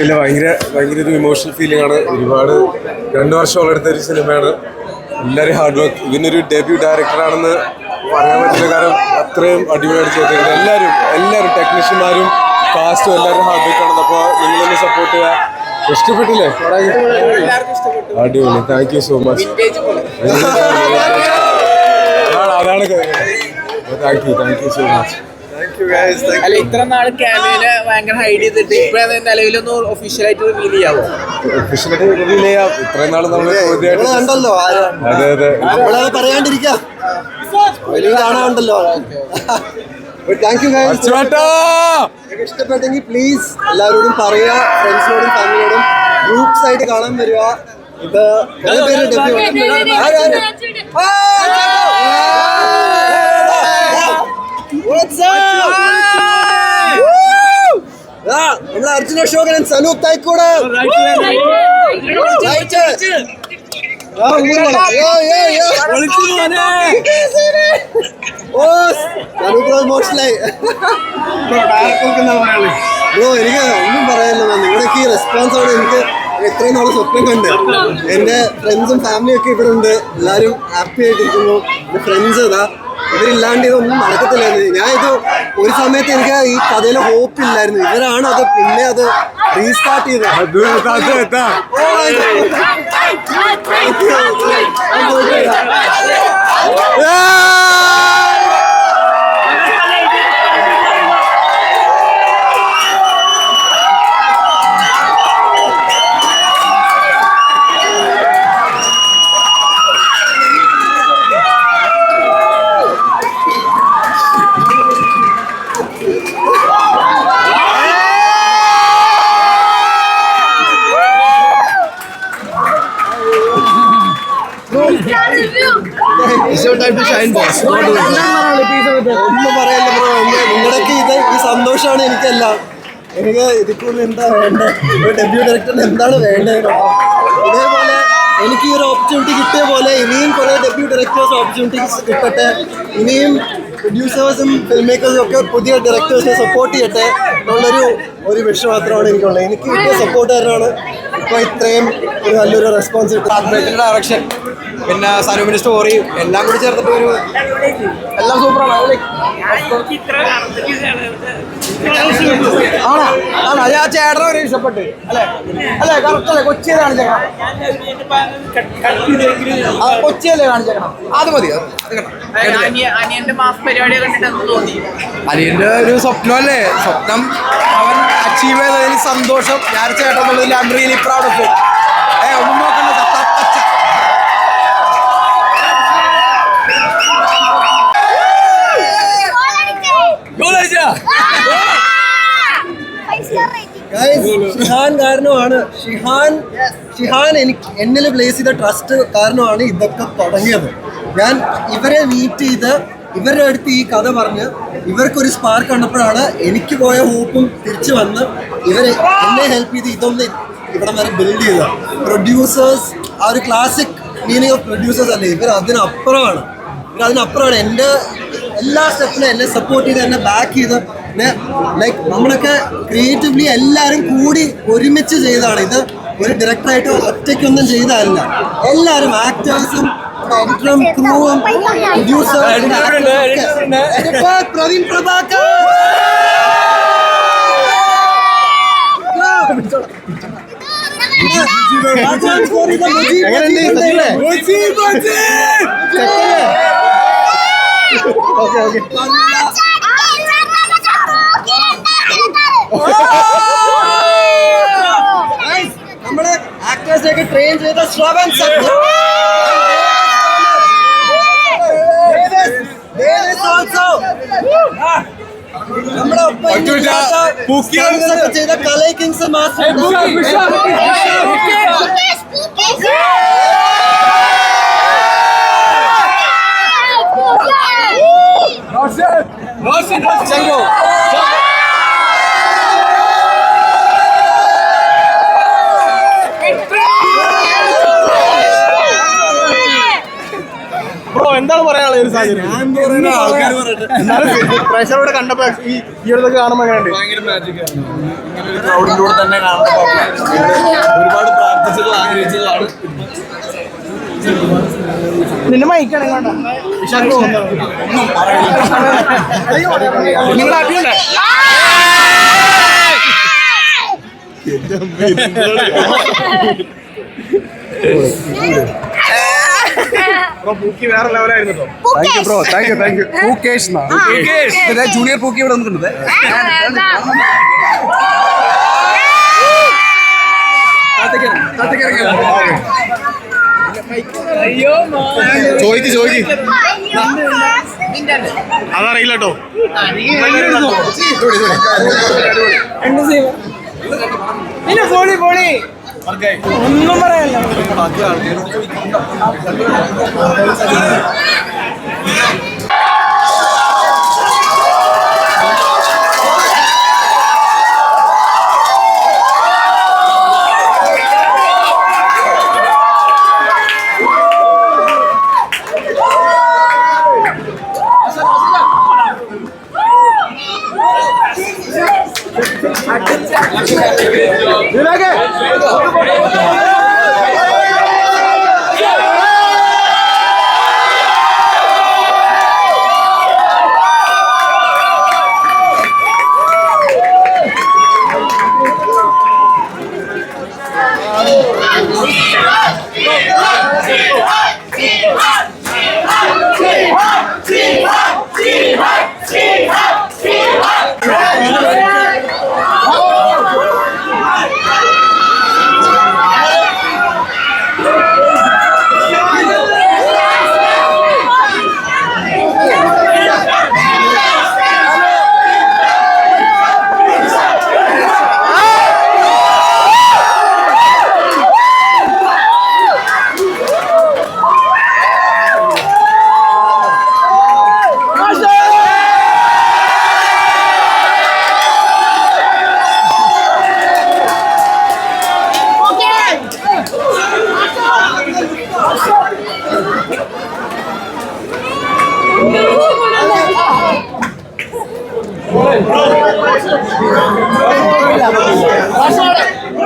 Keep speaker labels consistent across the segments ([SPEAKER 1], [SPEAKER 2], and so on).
[SPEAKER 1] ഇല്ല ഭയങ്കര ഭയങ്കര ഒരു ഇമോഷണൽ ഫീലിംഗ് ആണ് ഒരുപാട് രണ്ടു വർഷമുള്ള എടുത്ത ഒരു സിനിമയാണ് എല്ലാവരും ഹാർഡ് വർക്ക് ഇവനൊരു ഡെബ്യൂ ഡയറക്ടറാണെന്ന് പറയാൻ പറ്റില്ല കാരണം അത്രയും അടിപൊളിയായിട്ട് ചെയ്തിട്ടുണ്ട് എല്ലാവരും എല്ലാവരും ടെക്നീഷ്യന്മാരും കാസ്റ്റും എല്ലാവരും ഹാർഡ് വർക്ക് ആണ് അപ്പോൾ നിങ്ങളൊന്ന് സപ്പോർട്ട് ചെയ്യുക ഇഷ്ടപ്പെട്ടില്ലേ അടിപൊളി താങ്ക് യു സോ മച്ച് അതാണ് thank you thank you so much
[SPEAKER 2] അല്ല ഇത്ര നാൾ ക്യാമിയോനെ ഭയങ്കര ഹൈഡ് ചെയ്തിട്ട് ഇപ്പൊ നിലവിലൊന്ന് ഒഫീഷ്യലായിട്ട് റിവീൽ ചെയ്യാവോ?
[SPEAKER 1] ഒഫീഷ്യലായിട്ട് റിവീൽ ചെയ്യാം. ഇത്രയും നാൾ നമ്മൾ
[SPEAKER 3] നമ്മൾ കണ്ടല്ലോ ആരാ?
[SPEAKER 1] അതെ അതെ.
[SPEAKER 3] നമ്മളത് പറയാണ്ടിരിക്കാം. വലിയ കാണാണ്ടല്ലോ താങ്ക് യു ഗൈസ്
[SPEAKER 1] അച്ചുവേട്ടാ
[SPEAKER 3] ഇഷ്ടപ്പെട്ടെങ്കിൽ പ്ലീസ് എല്ലാവരോടും പറയുക ഫ്രണ്ട്സിനോടും ഫാമിലിയോടും ഗ്രൂപ്പ്സ് ആയിട്ട് കാണാൻ വരിക. ഇത് പേര്? What's up? Woo! ആ, നമ്മുടെ അർജുന അശോകനൻ സനൂപ് തായ്ക്കൂട്. ഓ ബ്രോ ഇമോഷണലായി ബ്രോ എനിക്ക് ഒന്നും പറയാനില്ല നിങ്ങളുടെയൊക്കെ ഈ റെസ്പോൺസ് ആണ് എനിക്ക് എത്രയും നാളെ സ്വപ്നം കണ്ട്. എന്റെ ഫ്രണ്ട്സും ഫാമിലിയും ഒക്കെ ഇവിടെ ഉണ്ട്. എല്ലാവരും ഹാപ്പി ആയിട്ടിരിക്കുന്നു. എന്റെ ഫ്രണ്ട്സ് ഇതാ ഇവരില്ലാണ്ട് ഇതൊന്നും നടക്കത്തില്ലായിരുന്നു. ഞാൻ ഇത് ഒരു സമയത്ത് എനിക്ക് ഈ കഥയിൽ ഹോപ്പ് ഇല്ലായിരുന്നു. ഇവരാണ് അത് പിന്നെ അത് റീസ്റ്റാർട്ട് ചെയ്തത്
[SPEAKER 1] അത് അത് എത്താ
[SPEAKER 3] ഒന്നും പറയല്ല ബ്രോ നിങ്ങളുടെയൊക്കെ ഇത് ഈ സന്തോഷമാണ് എനിക്കെല്ലാം. എനിക്ക് ഇതിക്കുള്ള എന്താ വേണ്ടത് ഒരു ഡെബ്യൂ ഡയറക്ടറിന് എന്താണ് വേണ്ടത് ഇതേപോലെ എനിക്ക് ഈ ഒരു ഓപ്പർച്യൂണിറ്റി കിട്ടിയ പോലെ ഇനിയും കുറേ ഡെബ്യൂ ഡയറക്ടേഴ്സ് ഓപ്പർച്യൂണിറ്റീസ് കിട്ടട്ടെ. ഇനിയും പ്രൊഡ്യൂസേഴ്സും ഫിലിം മേക്കേഴ്സും ഒക്കെ പുതിയ ഡയറക്ടേഴ്സിനെ സപ്പോർട്ട് ചെയ്യട്ടെ എന്നുള്ളൊരു ഒരു വിഷ മാത്രമാണ് എനിക്കുള്ളത്. എനിക്ക് കിട്ടിയ സപ്പോർട്ട് കാരണമാണ് ഇപ്പോൾ ഇത്രയും ഒരു നല്ലൊരു റെസ്പോൺസ് കിട്ടുന്നത്.
[SPEAKER 4] ഡയറക്ഷൻ പിന്നെ സനുവിന്റെ സ്റ്റോറി എല്ലാം കൂടി ചേർത്തിട്ട് ഒരു എല്ലാം സൂപ്പറാണ്. ആണോ? ആണോ? അത് ആ ചേട്ടനെ ഒരു ഇഷ്ടപ്പെട്ട്. അല്ലേ? അല്ലേ? കറക്റ്റ് അല്ലേ? കൊച്ചിയെ കാണിച്ചേക്കണം? കൊച്ചിയല്ലേ കാണിച്ചേക്കണം? അത് മതി
[SPEAKER 2] അനിയന്റെ
[SPEAKER 4] ഒരു സ്വപ്നമല്ലേ? സ്വപ്നം അവൻ അച്ചീവ് ചെയ്തതിൽ സന്തോഷം. ഞാൻ ചേട്ടൻ എന്നുള്ളതിൽ ഐ റിയലി പ്രൗഡ് ഓഫ് ഏ
[SPEAKER 3] ഷിഹാൻ കാരണമാണ്. ഷിഹാൻ ഷിഹാൻ എനിക്ക് എന്നിൽ പ്ലേസ് ചെയ്ത ട്രസ്റ്റ് കാരണമാണ് ഇതൊക്കെ തുടങ്ങിയത്. ഞാൻ ഇവരെ മീറ്റ് ചെയ്ത് ഇവരുടെ അടുത്ത് ഈ കഥ പറഞ്ഞ് ഇവർക്കൊരു സ്പാർക്ക് കണ്ടപ്പോഴാണ് എനിക്ക് പോയ ഹോപ്പും തിരിച്ചു വന്ന് ഇവരെ എന്നെ ഹെൽപ്പ് ചെയ്ത് ഇതൊന്ന് ഇവിടം വരെ ബിൽഡ് ചെയ്ത. പ്രൊഡ്യൂസേഴ്സ് ആ ഒരു ക്ലാസിക് മീനിങ് ഓഫ് പ്രൊഡ്യൂസേഴ്സ് അല്ലേ? ഇവർ അതിനപ്പുറമാണ്. ഇവർ അതിനപ്പുറമാണ്. എന്റെ എല്ലാ സ്റ്റെപ്പിലും എന്നെ സപ്പോർട്ട് ചെയ്ത് എന്നെ ബാക്ക് ചെയ്ത് ലൈക്ക് നമ്മളൊക്കെ ക്രിയേറ്റീവ്ലി എല്ലാവരും കൂടി ഒരുമിച്ച് ചെയ്തതാണ് ഇത് ഒരു ഡയറക്ടറായിട്ട് ഒറ്റയ്ക്കൊന്നും ചെയ്തതല്ല എല്ലാവരും ആക്ടേഴ്സും എഡിറ്ററും ക്രൂവും പ്രൊഡ്യൂസേഴ്സും പ്രവീൺ പ്രഭാകർ. ഓക്കെ ഓക്കെ നമ്മുടെ ആക്ടേഴ്സിലേക്ക് ട്രെയിൻ ചെയ്ത ശ്രവൺ നമ്മുടെ ഒപ്പം ചെയ്ത Kalai Kings master
[SPEAKER 5] Rosen! Rosen! Rosen! ഒരു സാഹചര്യം. പ്രേക്ഷകരോട് കണ്ടപ്പോ ഈ ഈ ഒരു കാണുമ്പോൾ എങ്ങനെയുണ്ട്
[SPEAKER 1] ക്രൗഡിലൂടെ തന്നെ കാണുമ്പോൾ ഒരുപാട് പ്രാർത്ഥിച്ചതും ആഗ്രഹിച്ചതാണ്
[SPEAKER 5] നിന്റെ മൈക്കാണ് നിങ്ങൾ ഹാപ്പിയുണ്ടേ ബ്രോ പൂക്കി വേറെ ലെവലായിരുന്നു കേട്ടോ
[SPEAKER 4] thank you bro thank you thank you പൂക്കേഷ് junior പൂക്കി ഇവിടെ നിൽക്കുന്നത്
[SPEAKER 2] അയ്യോ
[SPEAKER 5] ചോദിക്ക് ചോദിക്ക്. അതറിയില്ല കേട്ടോ
[SPEAKER 2] പിന്നെ പോളി പോളി ഒന്നും লাগে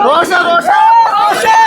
[SPEAKER 5] রোশা রোশা রোশা